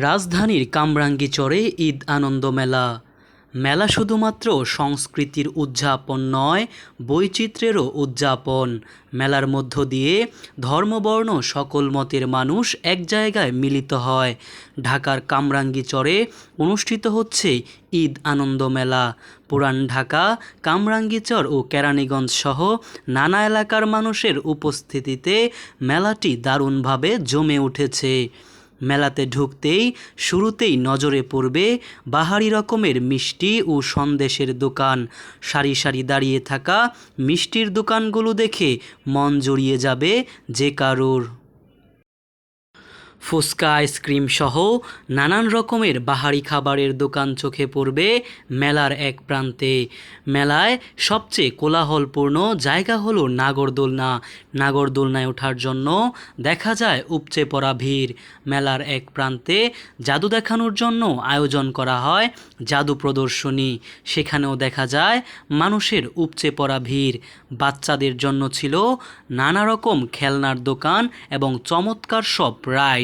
রাজধানীর কামরাঙ্গি চরে ঈদ আনন্দ মেলা। মেলা শুধুমাত্র সংস্কৃতির উদযাপন নয়, বৈচিত্র্যেরও উদযাপন। মেলার মধ্য দিয়ে ধর্মবর্ণ সকল মতের মানুষ এক জায়গায় মিলিত হয়। ঢাকার কামরাঙ্গি চরে অনুষ্ঠিত হচ্ছে ঈদ আনন্দ মেলা। পুরান ঢাকা কামরাঙ্গীচর ও কেরানীগঞ্জ সহ নানা এলাকার মানুষের উপস্থিতিতে মেলাটি দারুণভাবে জমে উঠেছে। মেলাতে ঢুকতেই শুরুতেই নজরে পড়বে বাহারি রকমের মিষ্টি ও সন্দেশের দোকান। সারি সারি দাঁড়িয়ে থাকা মিষ্টির দোকানগুলো দেখে মন জড়িয়ে যাবে যে কারোর। ফুচকা, আইসক্রিম সহ নানান রকমের বাহারি খাবারের দোকান চোখে পড়বে মেলার এক প্রান্তে। মেলায় সবচেয়ে কোলাহলপূর্ণ জায়গা হলো নাগরদোলনা। নাগরদোলনায় ওঠার জন্য দেখা যায় উপচে পড়া ভিড়। মেলার এক প্রান্তে জাদু দেখানোর জন্য আয়োজন করা হয় জাদু প্রদর্শনী। সেখানেও দেখা যায় মানুষের উপচে পড়া ভিড়। বাচ্চাদের জন্য ছিল নানা রকম খেলনার দোকান এবং চমৎকার সব ride.